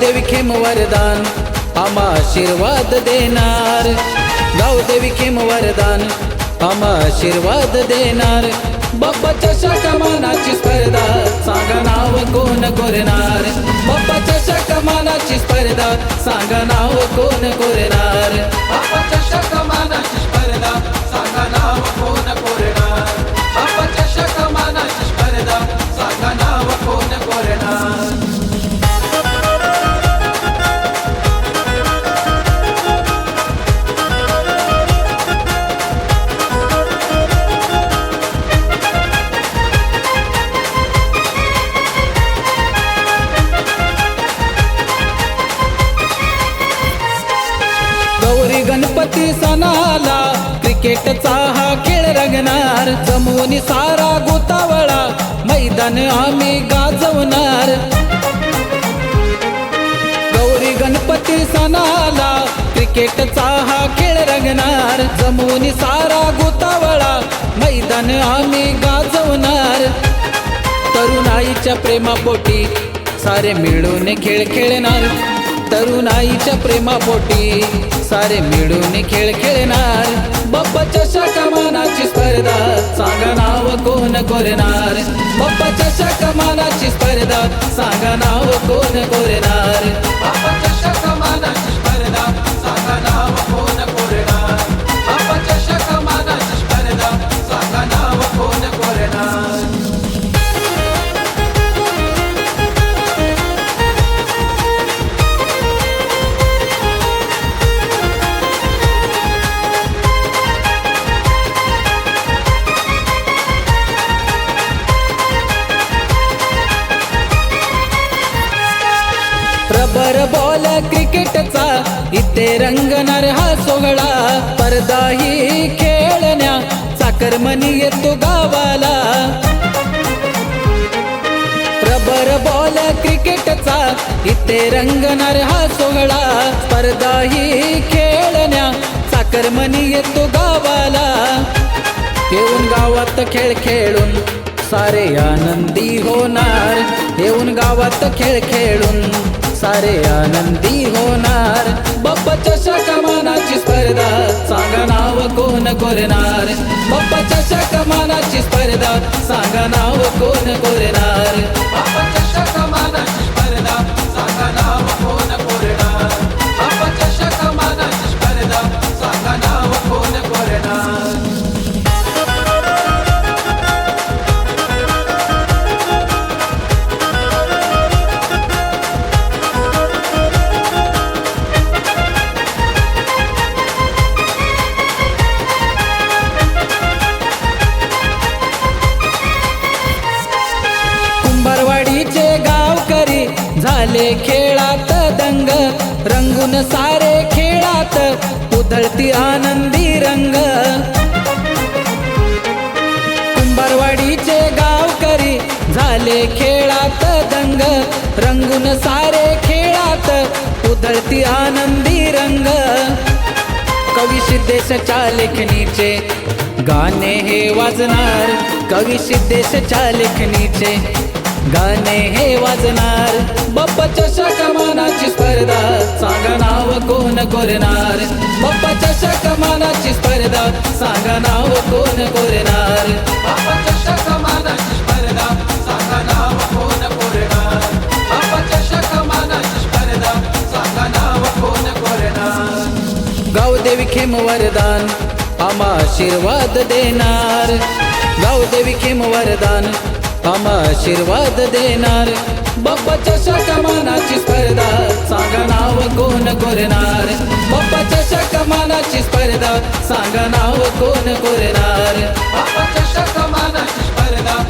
दे खेम वरदान आम्हा आशीर्वाद देणार. गावदेवी खेम वरदान आम्हा आशीर्वाद देणार. बाप्पाच्या शाकमानाची स्पर्धा सांगा नाव कोण करणार? बाप्पाच्या शाकमानाची स्पर्धा सांगा नाव कोण करणार? गणपती सणाला क्रिकेटचा हा खेळ रंगणार. जमवून सारा गोतावळा मैदान आम्ही गाजवणार. गौरी गणपती सणाला क्रिकेटचा हा खेळ रंगणार. जमवून सारा गोतावळा मैदान आम्ही गाजवणार. तरुणाईच्या प्रेमापोटी सारे मिळून खेळ खेळणार. तरुणाईच्या प्रेमापोटी सारे मिळून खेळ खेळणार. बाप्पाच्या शाकामानाची स्पर्धा. सांगा नाव कोण कोरणार? बाप्पाच्या शाकामानाची स्पर्धा. सांगा नाव कोण कोरणार? बाप्पाच्या शाकामानाची क्रिकेटचा इथे रंगणार हा सोहळा. पडदाही खेळण्या चाकरमनी येतो गावाला. रबर बॉल क्रिकेटचा इथे रंगणार हा सोहळा. स्पर्धाही खेळण्या चाकरमनी येतो गावाला. येऊन गावात खेळ खेळून सारे आनंदी होणार. येऊन गावात खेळ खेळून सारे आनंदी होणार. बाप्पाच्या कमानाची स्पर्धा. सांगा नाव कोण कोरणार? बाप्पाच्या कमानाची स्पर्धा. सांगा नाव कोण कोरणार? झाले खेळात दंग रंगून सारे खेळात उधळती आनंदी रंग. कुंभारवाडीचे गावकरी झाले खेळात दंग रंगून सारे खेळात उधळती आनंदी रंग. कवी सिद्धेशच्या लेखणीचे गाणे हे वाजणार कवी सिद्धेशच्या लेखणीचे गाणे हे वाजणार. बाप्पाच्या शाकमानाची स्पर्धा. सांगा नाव कोण कोरणार? बाप्पाच्या स्पर्धा. सांगा नाव कोण कोरणार? बाप्पाच्या शाकमानाची स्पर्धा. सांगा नाव कोण कोरणार? बाप्पाच्या स्पर्धा. सांगा नाव कोण कोरणार? गावदेवी खेम वरदान आम्हा आशीर्वाद देणार. गावदेवी खेम वरदान हम आशीर्वाद देणार. बाप्पाच्या शकमानाची स्पर्धा. सांगा नाव कोण कोरणार? बाप्पाच्या शकमानाची स्पर्धा. सांगा नाव कोण कोरणार? बाप्पाच्या शकमानाची स्पर्धा.